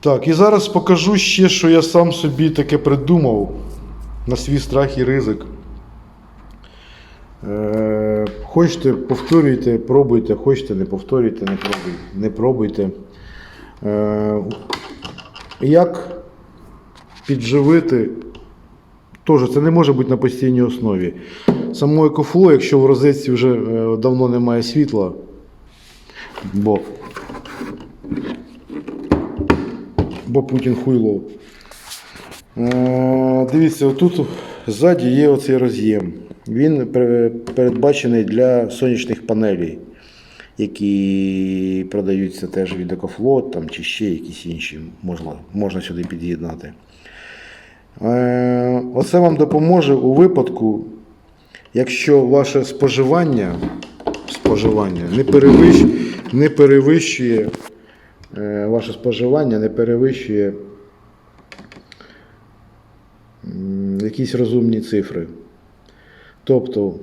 Так, і зараз покажу ще, що я сам собі таке придумав на свій страх і ризик. Е, хочете, повторюйте, пробуйте, хочете, не повторюйте, не пробуйте. Не пробуйте. Е, як підживити, теж це не може бути на постійній основі. Само екофло, якщо в розетці вже е, давно немає світла, бо бо Путін хуйло. Е, дивіться, отут ззаді є оцей роз'єм. Він передбачений для сонячних панелей, які продаються теж від Екофлот там, чи ще якісь інші, можна, можна сюди під'єднати. Е, Оце вам допоможе у випадку, якщо ваше споживання, споживання не, перевищ, не перевищує ваше споживання не перевищує якісь розумні цифри. Тобто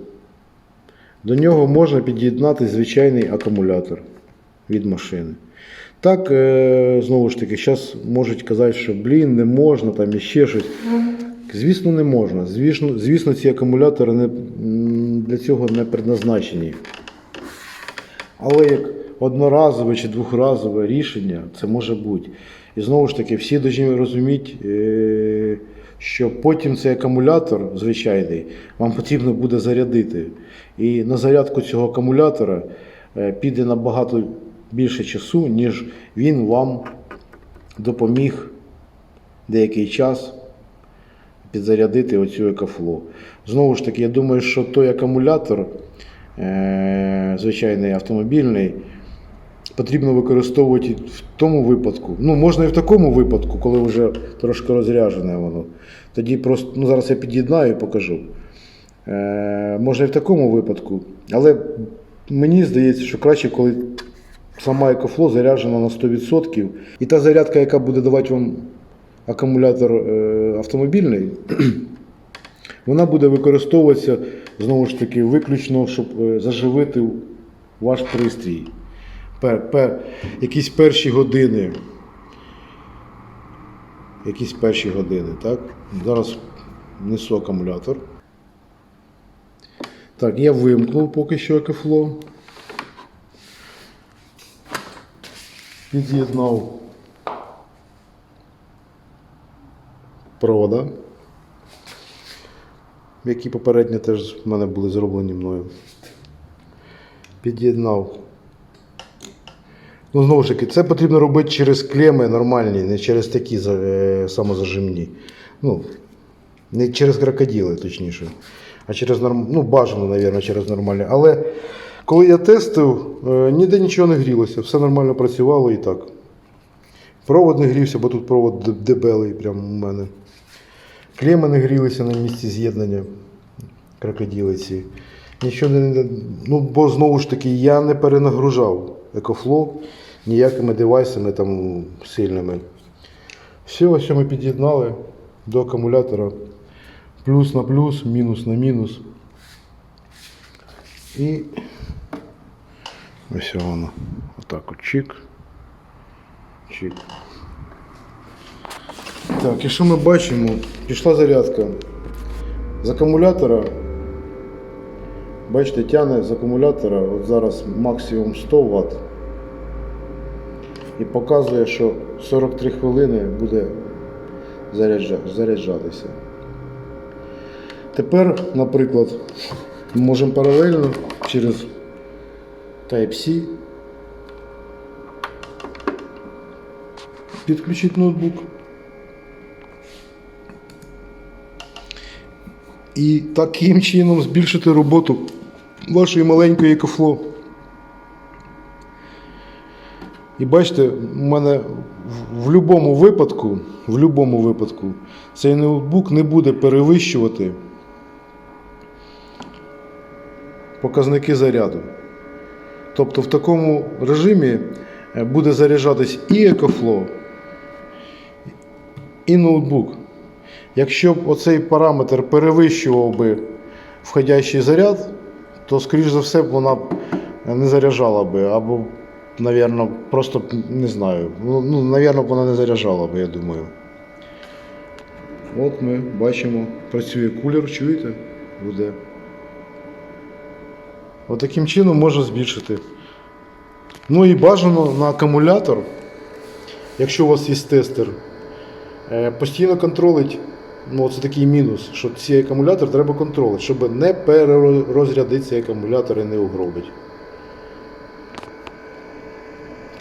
до нього можна під'єднати звичайний акумулятор від машини. Так, е, знову ж таки, зараз можуть казати, що блін, не можна, там і ще щось. Звісно, не можна. Звісно, звісно ці акумулятори не, для цього не предназначені. Але як одноразове чи двохразове рішення це може бути. І знову ж таки, всі повинні розуміти, е, що потім цей акумулятор звичайний вам потрібно буде зарядити. І на зарядку цього акумулятора е, піде набагато більше часу, ніж він вам допоміг деякий час підзарядити оцю екофло. Знову ж таки, я думаю, що той акумулятор, е, звичайний автомобільний, потрібно використовувати в тому випадку. Ну, можна і в такому випадку, коли вже трошки розряджене воно. Тоді просто, ну зараз я під'єднаю і покажу. Е, можна і в такому випадку, але мені здається, що краще, коли сама екофло заряджена на 100%. І та зарядка, яка буде давати вам акумулятор е, автомобільний, вона буде використовуватися знову ж таки виключно, щоб е, заживити ваш пристрій. Пер, пер, якісь перші години. Якісь перші години, так? Зараз несу акумулятор. Так, я вимкнув поки що екофло. Під'єднав провода, які попередньо теж в мене були зроблені мною. Під'єднав. Ну, знову ж таки, це потрібно робити через клеми нормальні, не через такі е, самозажимні. Ну, не через крокодили, точніше. А через норм... ну, бажано, мабуть, через нормальні. Але коли я тестив, е, ніде нічого не грілося, все нормально працювало і так. Провод не грівся, бо тут провод дебелий прямо у мене. Клеми не грілися на місці з'єднання крокодилиці. Нічого не. Ну, бо знову ж таки, я не перенагружав екофло ніякими девайсами там сильними. Все, ось ми під'єднали до акумулятора. Плюс на плюс, мінус на мінус. І ось воно. Отак от чик. Чик. Так, і що ми бачимо? Пішла зарядка. З акумулятора. Бачите, тягне з акумулятора от зараз максимум 100 Вт. І показує, що 43 хвилини буде заряджатися. Тепер, наприклад, можемо паралельно через Type-C підключити ноутбук. І таким чином збільшити роботу вашої маленької екофло. І бачите, у мене в- в будь-якому випадку, в будь-якому випадку цей ноутбук не буде перевищувати показники заряду. Тобто в такому режимі е, буде заряджатись і екофло, і ноутбук. Якщо б оцей параметр перевищував би входящий заряд, то, скоріш за все, вона б не заряджала би або Навірно, просто не знаю. Ну, ну, навірно, вона не заряджала б, я думаю. От ми бачимо, працює кулер, чуєте? Буде. От таким чином можна збільшити. Ну і бажано на акумулятор, якщо у вас є тестер, е, постійно контролить. Ну, це такий мінус, що ці акумулятори треба контролити, щоб не перерозрядити цей акумулятор і не угробить.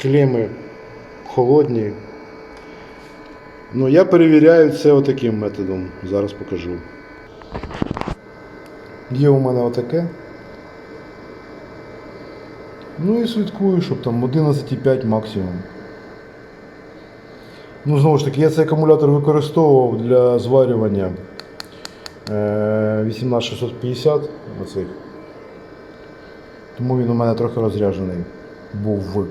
Клеми холодні. Ну, я перевіряю це отаким методом. Зараз покажу. Є у мене отаке. Ну і слідкую, щоб там 11,5 максимум. Ну, знову ж таки, я цей акумулятор використовував для зварювання е, 18650 оцих. Тому він у мене трохи розряджений був.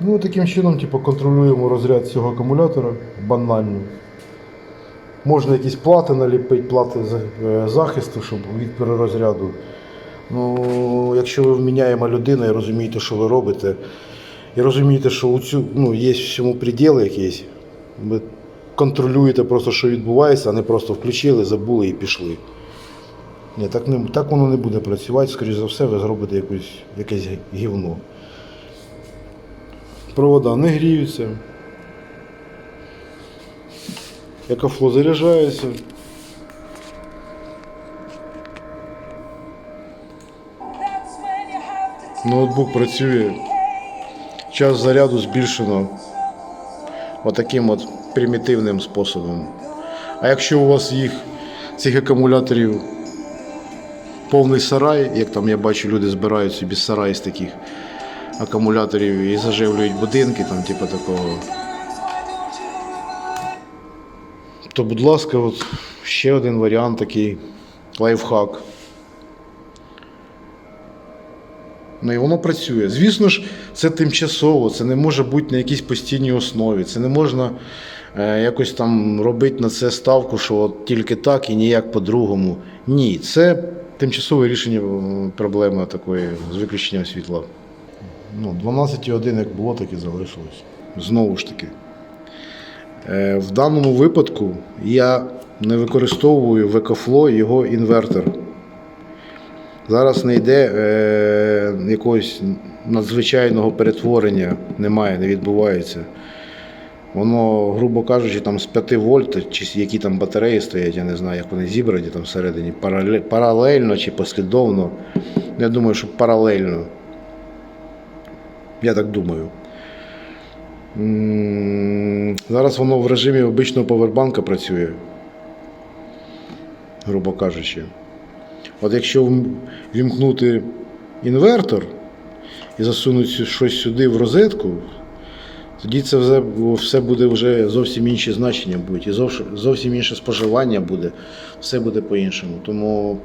Ну, таким чином, типу, контролюємо розряд цього акумулятора банально. Можна якісь плати наліпити, плати е, захисту, щоб від перерозряду. Ну, якщо ви вміняєма людина і розумієте, що ви робите, і розумієте, що у цю, ну, є всьому приділи якісь, ви контролюєте просто, що відбувається, а не просто включили, забули і пішли. Ні, так, не, так воно не буде працювати, скоріш за все, ви зробите якусь, якесь гівно. Провода не гріються. Екофло заряджається. Ноутбук працює. Час заряду збільшено отаким от примітивним способом. А якщо у вас їх, цих акумуляторів повний сарай, як там я бачу, люди збирають собі сарай з таких акумуляторів і заживлюють будинки, там, типу такого. То, будь ласка, от ще один варіант такий лайфхак. Ну і воно працює. Звісно ж, це тимчасово, це не може бути на якійсь постійній основі. Це не можна е, якось там робити на це ставку, що от тільки так і ніяк по-другому. Ні, це тимчасове рішення проблеми такої з виключенням світла. Ну, 12,1 як було, так і залишилось. Знову ж таки. Е, В даному випадку я не використовую в EcoFlow його інвертор. Зараз не йде е, якогось надзвичайного перетворення, немає, не відбувається. Воно, грубо кажучи, там з 5 вольт, чи які там батареї стоять, я не знаю, як вони зібрані там всередині, паралельно чи послідовно. Я думаю, що паралельно. Я так думаю. Зараз воно в режимі обичного повербанка працює, грубо кажучи. От якщо вімкнути інвертор і засунути щось сюди в розетку, тоді це все, буде вже зовсім інші значення будуть, і зовсім інше споживання буде, все буде по-іншому. Тому,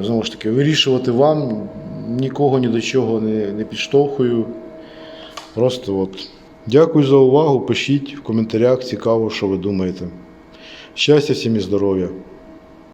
знову ж таки, вирішувати вам нікого ні до чого не, не підштовхую. Просто от. Дякую за увагу. Пишіть в коментарях, цікаво, що ви думаєте. Щастя всім і здоров'я!